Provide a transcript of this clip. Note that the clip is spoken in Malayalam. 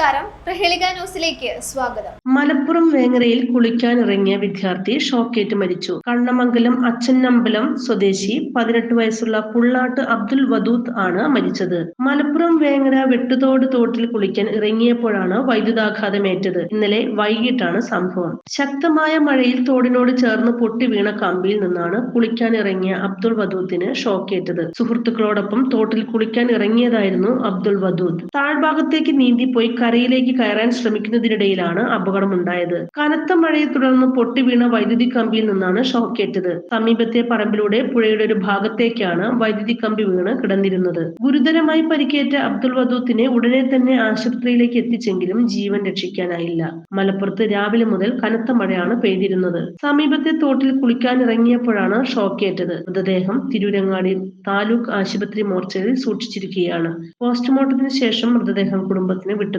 നമസ്കാരം. പ്രഹേളിക ന്യൂസിലേക്ക് സ്വാഗതം. മലപ്പുറം വേങ്ങരയിൽ കുളിക്കാൻ ഇറങ്ങിയ വിദ്യാർത്ഥി ഷോക്കേറ്റ് മരിച്ചു. കണ്ണമംഗലം അച്ഛനമ്പലം സ്വദേശി പതിനെട്ട് വയസ്സുള്ള പുള്ളാട്ട് അബ്ദുൽ വദൂദ് ആണ് മരിച്ചത്. മലപ്പുറം വേങ്ങര വെട്ടുതോട് തോട്ടിൽ കുളിക്കാൻ ഇറങ്ങിയപ്പോഴാണ് വൈദ്യുതാഘാതമേറ്റത്. ഇന്നലെ വൈകിട്ടാണ് സംഭവം. ശക്തമായ മഴയിൽ തോടിനോട് ചേർന്ന് പൊട്ടി വീണ കമ്പിയിൽ നിന്നാണ് കുളിക്കാൻ ഇറങ്ങിയ അബ്ദുൾ വദൂദിന് ഷോക്കേറ്റത്. സുഹൃത്തുക്കളോടൊപ്പം തോട്ടിൽ കുളിക്കാൻ ഇറങ്ങിയതായിരുന്നു അബ്ദുൾ വദൂദ്. താഴ്ഭാഗത്തേക്ക് നീന്തിപ്പോയി കരയിലേക്ക് കയറാൻ ശ്രമിക്കുന്നതിനിടയിലാണ് അപകടമുണ്ടായത്. കനത്ത മഴയെ തുടർന്ന് പൊട്ടിവീണ വൈദ്യുതി കമ്പിയിൽ നിന്നാണ് ഷോക്കേറ്റത്. സമീപത്തെ പറമ്പിലൂടെ പുഴയുടെ ഒരു ഭാഗത്തേക്കാണ് വൈദ്യുതി കമ്പി വീണ് കിടന്നിരുന്നത്. ഗുരുതരമായി പരിക്കേറ്റ അബ്ദുൾ വദൂത്തിനെ ഉടനെ തന്നെ ആശുപത്രിയിലേക്ക് എത്തിച്ചെങ്കിലും ജീവൻ രക്ഷിക്കാനായില്ല. മലപ്പുറത്ത് രാവിലെ മുതൽ കനത്ത മഴയാണ് പെയ്തിരുന്നത്. സമീപത്തെ തോട്ടിൽ കുളിക്കാനിറങ്ങിയപ്പോഴാണ് ഷോക്കേറ്റത്. മൃതദേഹം തിരൂരങ്ങാടി താലൂക്ക് ആശുപത്രി മോർച്ചറിയിൽ സൂക്ഷിച്ചിരിക്കുകയാണ്. പോസ്റ്റ്മോർട്ടത്തിന് ശേഷം മൃതദേഹം കുടുംബത്തിന് വിട്ടു